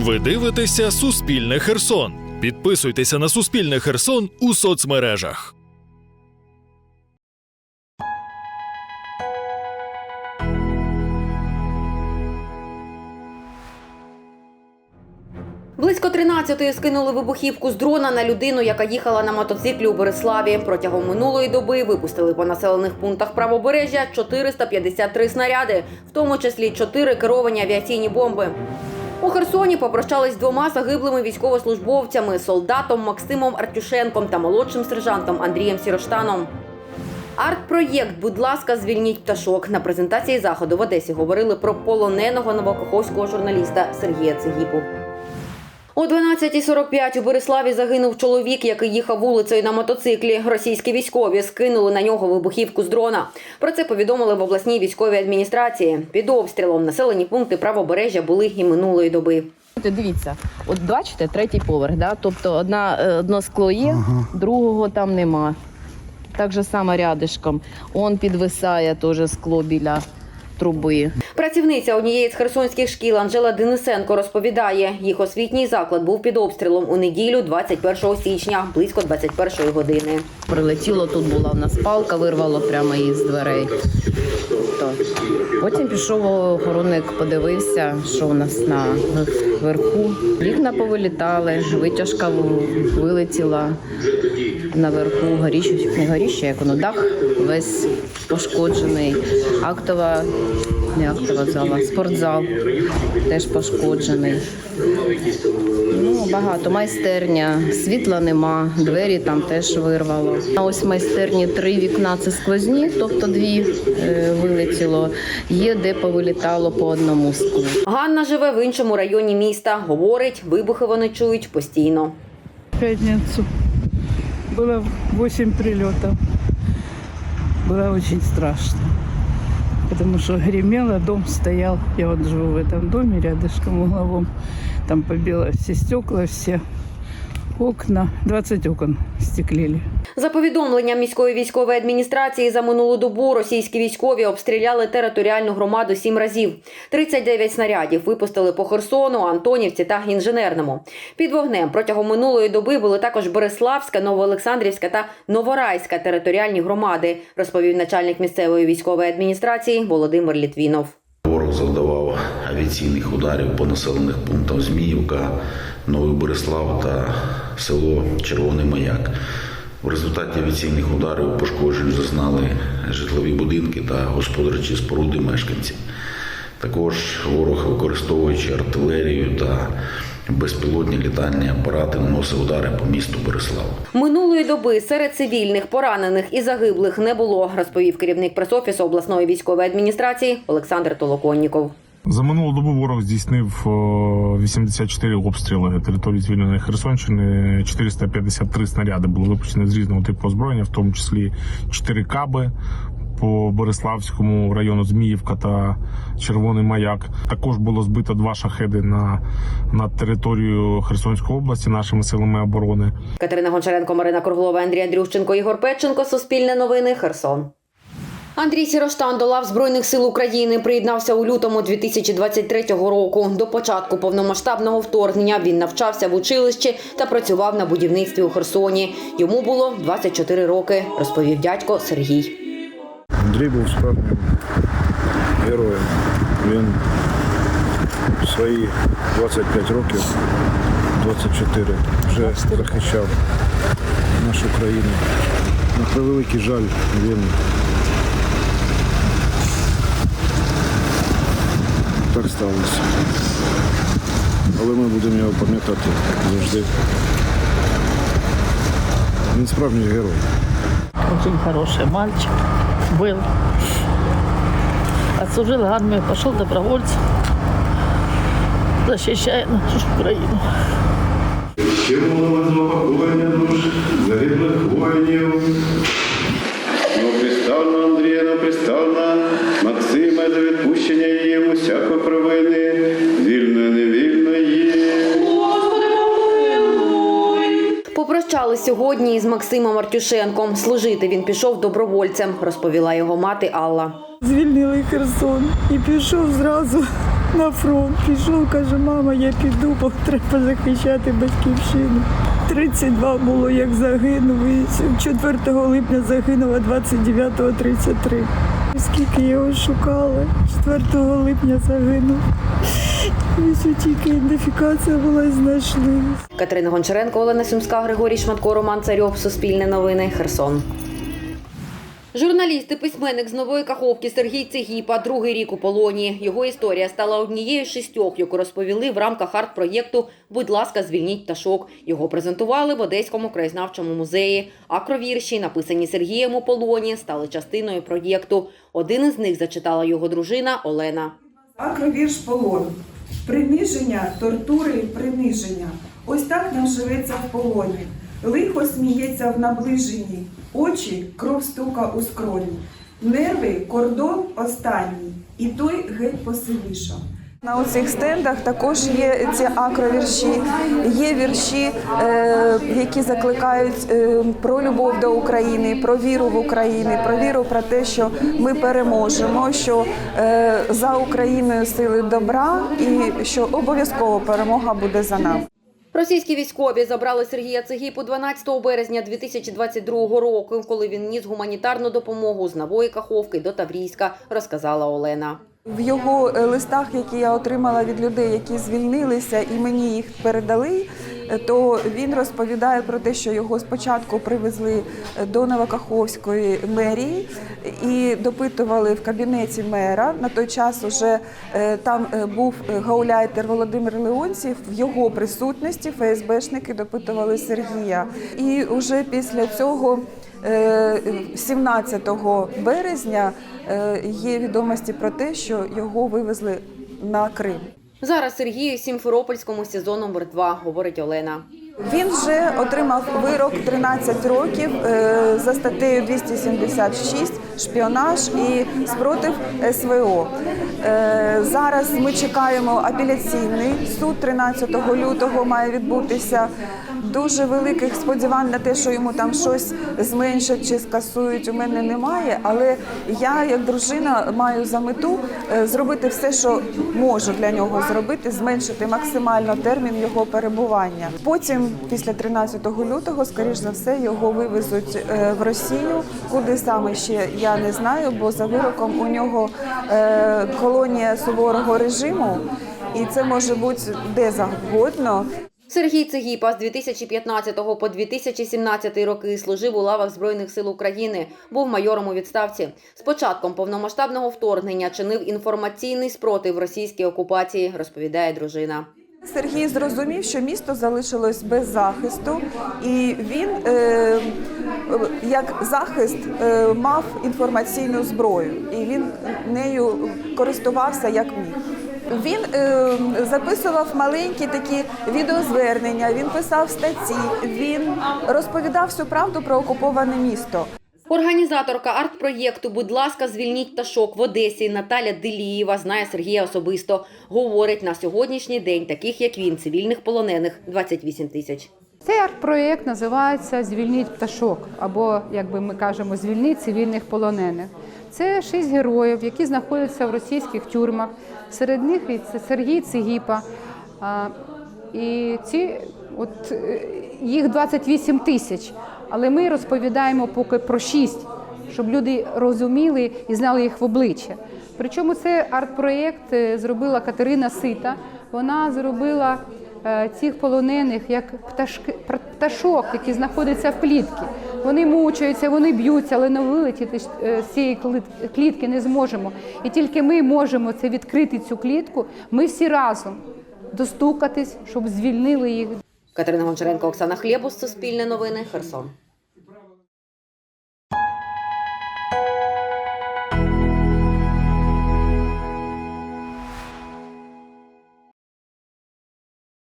Ви дивитеся Суспільне Херсон. Підписуйтеся на Суспільне Херсон у соцмережах. Близько 13-ї скинули вибухівку з дрона на людину, яка їхала на мотоциклі у Бориславі. Протягом минулої доби випустили по населених пунктах правобережжя 453 снаряди, в тому числі 4 керовані авіаційні бомби. У Херсоні попрощались з двома загиблими військовослужбовцями солдатом Максимом Артюшенком та молодшим сержантом Андрієм Сіроштаном. Арт-проєкт Будь ласка, звільніть пташок. На презентації заходу в Одесі говорили про полоненого новокоховського журналіста Сергія Цегіпу. О 12.45 у Бориславі загинув чоловік, який їхав вулицею на мотоциклі. Російські військові скинули на нього вибухівку з дрона. Про це повідомили в обласній військовій адміністрації. Під обстрілом населені пункти правобережжя були і минулої доби. Дивіться, от бачите, третій поверх, да? тобто одна, е, одно скло є, другого там нема. Так же само рядишком. Он підвисає теж скло біля труби. Працівниця однієї з херсонських шкіл Анжела Денисенко розповідає, їх освітній заклад був під обстрілом у неділю 21 січня, близько 21 години. Прилетіло, тут була в нас палка, вирвало прямо із дверей. Потім пішов охоронник, подивився, що у нас на верху. Вікна повилітали, витяжка вилетіла наверху, горіще, не горіще, як воно, дах весь пошкоджений. Актова, не актова зала, спортзал теж пошкоджений. Ну, багато. Майстерня, світла нема, двері там теж вирвало. А ось в майстерні три вікна це сквозні, тобто дві е, вилетіло. Є де повилітало по одному склу. Ганна живе в іншому районі міста. Говорить, вибухи вони чують постійно. В пятницу было 8 прилетов. Было очень страшно. Потому что гремело, дом стоял. Я вот живу в этом доме рядышком угловом. Там побило все стекла, все окна. 20 окон стеклили. За повідомленням міської військової адміністрації за минулу добу російські військові обстріляли територіальну громаду сім разів. 39 снарядів випустили по Херсону, Антонівці та інженерному. Під вогнем протягом минулої доби були також Береславська, Новоолександрівська та Новорайська територіальні громади, розповів начальник місцевої військової адміністрації Володимир Літвінов. Ворог завдавав авіаційних ударів по населених пунктам Зміївка, Новий Борислав та село Червоний Маяк. В результаті авіаційних ударів пошкоджень зазнали житлові будинки та господарчі споруди мешканців. Також ворог, використовуючи артилерію та безпілотні літальні апарати, наносив удари по місту Борислав. Минулої доби серед цивільних поранених і загиблих не було, розповів керівник пресофісу обласної військової адміністрації Олександр Толоконніков. За минулу добу ворог здійснив 84 обстріли території звільненої Херсонщини. 453 снаряди були випущені з різного типу озброєння, в тому числі 4 каби по Бориславському району Зміївка та Червоний Маяк. Також було збито два шахеди на, на територію Херсонської області нашими силами оборони. Катерина Гончаренко, Марина Круглова, Андрій Андрющенко, Ігор Петченко. Суспільне новини. Херсон. Андрій Сіроштан до лав Збройних сил України приєднався у лютому 2023 року. До початку повномасштабного вторгнення він навчався в училищі та працював на будівництві у Херсоні. Йому було 24 роки, розповів дядько Сергій. Андрій був справжнім героєм. Він свої 25 років, 24, вже захищав нашу країну. На превеликий жаль, він так сталося. Але ми будемо його пам'ятати завжди. Він справжній герой. Очень хороший мальчик был. Отслужил в армию, пошел добровольцем, защищая нашу Украину. Ще було заспокоєння душ загиблих воїнів. За відпущення їм усякої провини, вільно невільно є. Попрощались сьогодні із Максимом Артюшенком. Служити він пішов добровольцем, розповіла його мати Алла. Звільнили Херсон і пішов зразу на фронт. Пішов, каже, мама, я піду, бо треба захищати батьківщину. 32 було, як загинув. І 4 липня загинула 29-го 33. Скільки його шукали, 4 липня загинув. Все тільки ідентифікація була знайшли. Катерина Гончаренко, Олена Сумська, Григорій Шматко, Роман Царьов, Суспільне новини, Херсон. Журналіст і письменник з нової каховки Сергій Цегіпа другий рік у полоні. Його історія стала однією з шістьох, яку розповіли в рамках арт-проєкту Будь ласка, звільніть пташок. Його презентували в Одеському краєзнавчому музеї. Акровірші, написані Сергієм у полоні, стали частиною проєкту. Один із них зачитала його дружина Олена. Акровірш полон. Приниження, тортури, приниження. Ось так нам живеться в полоні. Лихо сміється в наближенні, очі кров стука у скроні. Нерви кордон останній, і той геть посивішав. На оцих стендах також є ці акровірші, є вірші, е, які закликають е, про любов до України, про віру в Україну, про віру про те, що ми переможемо, що е, за Україною сили добра і що обов'язково перемога буде за нами. Російські військові забрали Сергія Цегіпу 12 березня 2022 року, коли він ніс гуманітарну допомогу з Нової Каховки до Таврійська, розказала Олена. В його е, листах, які я отримала від людей, які звільнилися і мені їх передали, то він розповідає про те, що його спочатку привезли е, до Новокаховської мерії і допитували в кабінеті мера. На той час уже е, там е, був гауляйтер Володимир Леонців. В його присутності ФСБшники допитували Сергія. І вже після цього. Е, 17 березня є відомості про те, що його вивезли на Крим. Зараз Сергію Сімферопольському сезону номер 2 говорить Олена. Він вже отримав вирок 13 років е, за статтею 276 шпіонаж і спротив СВО. Е, Зараз ми чекаємо апеляційний суд 13 лютого має відбутися. Дуже великих сподівань на те, що йому там щось зменшать чи скасують, у мене немає. Але я, як дружина, маю за мету е, зробити все, що можу для нього зробити, зменшити максимально термін його перебування. Потім, після 13 лютого, скоріш за все, його вивезуть е, в Росію. Куди саме ще я не знаю, бо за вироком у нього е, колонія суворого режиму, і це може бути де завгодно. Сергій Цегіпа з 2015 по 2017 роки служив у лавах Збройних сил України, був майором у відставці. З початком повномасштабного вторгнення чинив інформаційний спротив російській окупації, розповідає дружина. Сергій зрозумів, що місто залишилось без захисту, і він е, як захист е, мав інформаційну зброю, і він нею користувався як міг. Він е, записував маленькі такі відеозвернення, він писав статті, він розповідав всю правду про окуповане місто. Організаторка арт-проєкту Будь ласка, звільніть пташок в Одесі Наталя Делієва знає Сергія особисто. Говорить, на сьогоднішній день таких як він, цивільних полонених 28 тисяч. Цей арт-проєкт називається Звільніть пташок або, як би ми кажемо, звільніть цивільних полонених. Це шість героїв, які знаходяться в російських тюрмах. Серед них це Сергій Цигіпа. І ці от е, їх 28 тисяч. Але ми розповідаємо поки про шість, щоб люди розуміли і знали їх в обличчя. Причому цей арт-проєкт е, зробила Катерина Сита. Вона зробила е, цих полонених як пташки, пташок, які знаходяться в клітці. Вони мучаються, вони б'ються, але не вилетіти з е, цієї клітки не зможемо. І тільки ми можемо це відкрити цю клітку. Ми всі разом достукатись, щоб звільнили їх Катерина Гончаренко, Оксана Хлєбус, Суспільне новини, Херсон.